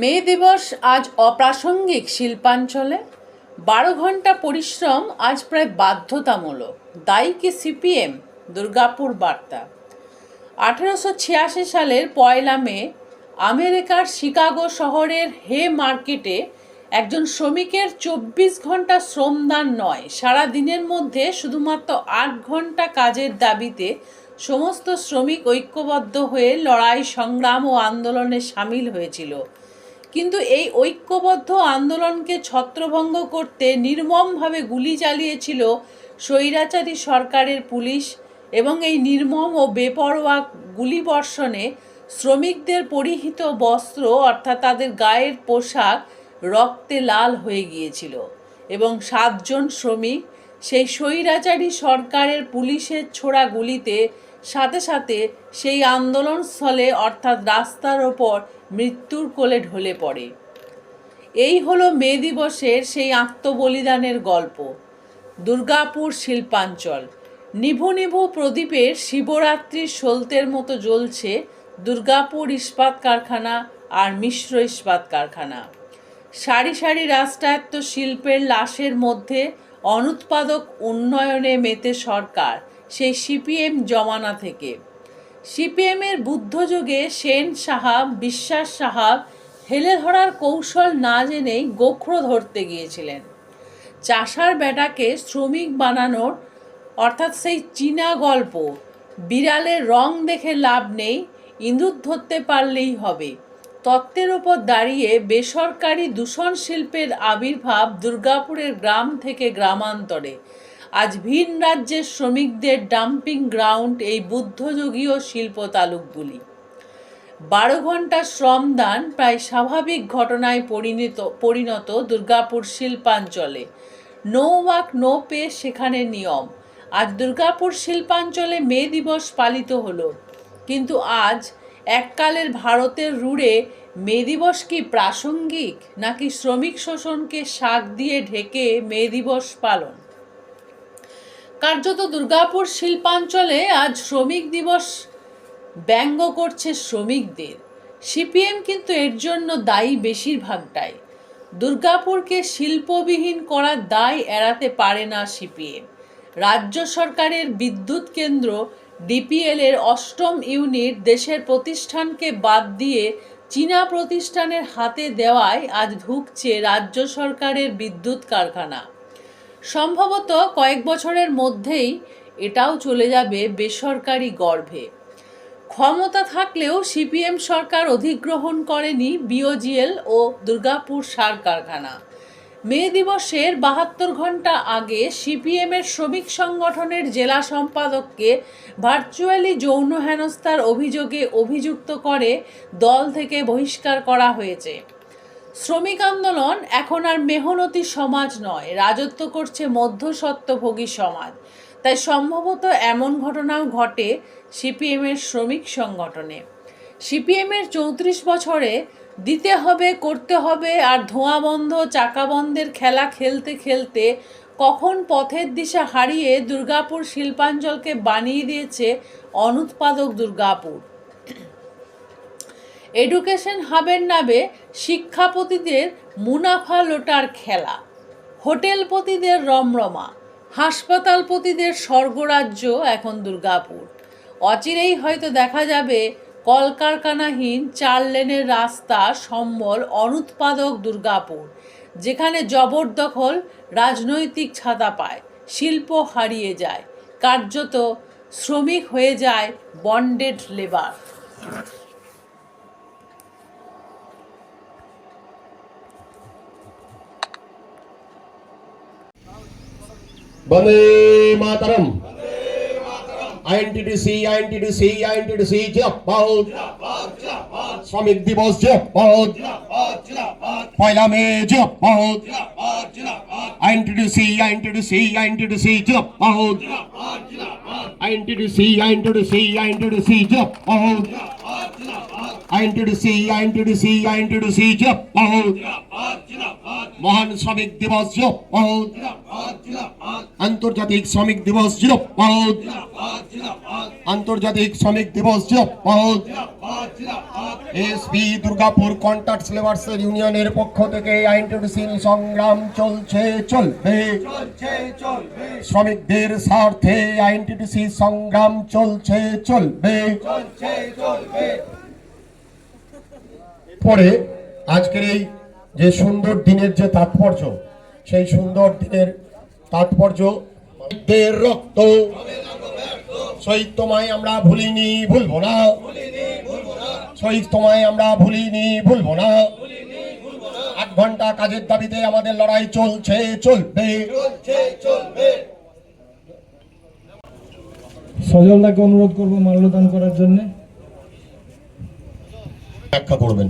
মে দিবস আজ অপ্রাসঙ্গিক শিল্পাঞ্চলে। বারো ঘণ্টা পরিশ্রম আজ প্রায় বাধ্যতামূলক। দায়ী কি সিপিএম? দুর্গাপুর বার্তা। আঠেরোশো ছিয়াশি সালের পয়লা মে আমেরিকার শিকাগো শহরের হে মার্কেটে একজন শ্রমিকের চব্বিশ ঘণ্টা শ্রমদান নয়, সারা দিনের মধ্যে শুধুমাত্র আট ঘণ্টা কাজের দাবিতে সমস্ত শ্রমিক ঐক্যবদ্ধ হয়ে লড়াই, সংগ্রাম ও আন্দোলনে সামিল হয়েছিল। কিন্তু এই ঐক্যবদ্ধ আন্দোলনকে ছত্রভঙ্গ করতে নির্মমভাবে গুলি চালিয়েছিল স্বৈরাচারী সরকারের পুলিশ এবং এই নির্মম ও বেপরোয়া গুলিবর্ষণে শ্রমিকদের পরিহিত বস্ত্র, অর্থাৎ তাদের গায়ের পোশাক, রক্তে লাল হয়ে গিয়েছিল এবং সাতজন শ্রমিক সেই স্বৈরাচারী সরকারের পুলিশের ছোড়া গুলিতে সাথে সাথে সেই আন্দোলনস্থলে অর্থাৎ রাস্তার ওপর মৃত্যুর কোলে ঢলে পড়ে। এই হলো মে দিবসের সেই আত্মবলিদানের গল্প। দুর্গাপুর শিল্পাঞ্চল। নিভু নিভু প্রদীপের শিবরাত্রির সলতের মতো জ্বলছে দুর্গাপুর ইস্পাত কারখানা আর মিশ্র ইস্পাত কারখানা। সারি সারি রাষ্ট্রায়ত্ত শিল্পের লাশের মধ্যে অনুৎপাদক উন্নয়নে মেতে সরকার। সেই সিপিএম জমানা থেকে। সিপিএমের বুদ্ধযুগে সেন সাহাব বিশ্বাস সাহাব হেলে ধরার কৌশল না জেনেই গোখরো ধরতে গিয়েছিলেন। চাষার বেটাকে শ্রমিক বানানোর, অর্থাৎ সেই চীনা গল্প, বিড়ালের রং দেখে লাভ নেই, ইঁদুর ধরতে পারলেই হবে। তত্ত্বের ওপর দাঁড়িয়ে বেসরকারি দূষণ শিল্পের আবির্ভাব দুর্গাপুরের গ্রাম থেকে গ্রামান্তরে। আজ ভিন রাজ্যের শ্রমিকদের ডাম্পিং গ্রাউন্ড এই বুদ্ধযুগীয় শিল্প তালুকগুলি। বারো ঘণ্টা শ্রমদান প্রায় স্বাভাবিক ঘটনায় পরিণত পরিণত দুর্গাপুর শিল্পাঞ্চলে। নো ওয়াক, নো পে সেখানে নিয়ম। আজ দুর্গাপুর শিল্পাঞ্চলে মে দিবস পালিত হলো। কিন্তু আজ এককালের ভারতের রুড়ে মে দিবস কি প্রাসঙ্গিক, নাকি শ্রমিক শোষণকে শাক দিয়ে ঢেকে মে দিবস পালন? কার্যত দুর্গাপুর শিল্পাঞ্চলে আজ শ্রমিক দিবস ব্যঙ্গ করছে শ্রমিকদের। সিপিএম কিন্তু এর জন্য দায়ী বেশিরভাগটাই। দুর্গাপুরকে শিল্পবিহীন করার দায় এড়াতে পারে না সিপিএম। রাজ্য সরকারের বিদ্যুৎ কেন্দ্র ডিপিএল এর অষ্টম ইউনিট দেশের প্রতিষ্ঠানকে বাদ দিয়ে চীনা প্রতিষ্ঠানের হাতে দেওয়ায় আজ ঢুকছে রাজ্য সরকারের বিদ্যুৎ কারখানা। সম্ভবত কয়েক বছরের মধ্যেই এটাও চলে যাবে বেসরকারি গর্ভে। ক্ষমতা থাকলেও সিপিএম সরকার অধিগ্রহণ করেনি বিওজিএল ও দুর্গাপুর সার কারখানা। মে দিবসের বাহাত্তর ঘণ্টা আগে সিপিএমের শ্রমিক সংগঠনের জেলা সম্পাদককে ভার্চুয়ালি যৌন হেনস্থার অভিযোগে অভিযুক্ত করে দল থেকে বহিষ্কার করা হয়েছে। শ্রমিক আন্দোলন এখন আর মেহনতি সমাজ নয়, রাজত্ব করছে মধ্যস্বত্বভোগী সমাজ। তাই সম্ভবত এমন ঘটনাও ঘটে সিপিএমের শ্রমিক সংগঠনে। সিপিএমের চৌত্রিশ বছরে দিতে হবে, করতে হবে আর ধোঁয়া বন্ধ, চাকা বন্ধের খেলা খেলতে খেলতে কখন পথের দিশা হারিয়ে দুর্গাপুর শিল্পাঞ্চলকে বানিয়ে দিয়েছে অনুৎপাদক দুর্গাপুর। এডুকেশন হাবের নামে শিক্ষাপতিদের মুনাফা লোটার খেলা। হোটেলপতিদের রমরমা, হাসপাতালপতিদের স্বর্গরাজ্য এখন দুর্গাপুর। অচিরেই হয়তো দেখা যাবে কলকারখানাহীন চার লেনের রাস্তা সম্বল অনুৎপাদক দুর্গাপুর, যেখানে জবরদখল রাজনৈতিক ছাতা পায়, শিল্প হারিয়ে যায়, কার্যত শ্রমিক হয়ে যায় বন্ডেড লেবার। వందే मातरम आईएनटीडीसी आईएनटीडीसी आईएनटीडीसी जिंदाबाद श्रमिक दिवस जिंदाबाद पहला मे जिंदाबाद आईएनटीडीसी आईएनटीडीसी आईएनटीडीसी जिंदाबाद आईएनटीडीसी आईएनटीडीसी आईएनटीडीसी जिंदाबाद মহান শ্রমিক দিবস আন্তর্জাতিক শ্রমিক দিবস জিরাবাদ আন্তর্জাতিক শ্রমিক দিবস জিরাবাদ এসপি দুর্গাপুর কন্ট্রাক্ট লেবার্সের ইউনিয়নের পক্ষ থেকে আইনটিডিসির সংগ্রাম চলছে চলবে। শ্রমিকদের স্বার্থে আইনটিডিসি সংগ্রাম চলছে চলবে। পরে আজকের এই যে সুন্দর দিনের যে তাৎপর্য সেই সুন্দর দিনের তাৎপর্য রক্ত। তোমায় আমরা ভুলিনি ভুলবো না। শহীদ তোমায় আমরা ভুলিনি ভুলবো না। আট ঘণ্টা কাজের দাবিতে আমাদের লড়াই চলছে চলবে। সজলদাকে অনুরোধ করব মাল্যদান করার জন্য। ব্যাখ্যা করবেন।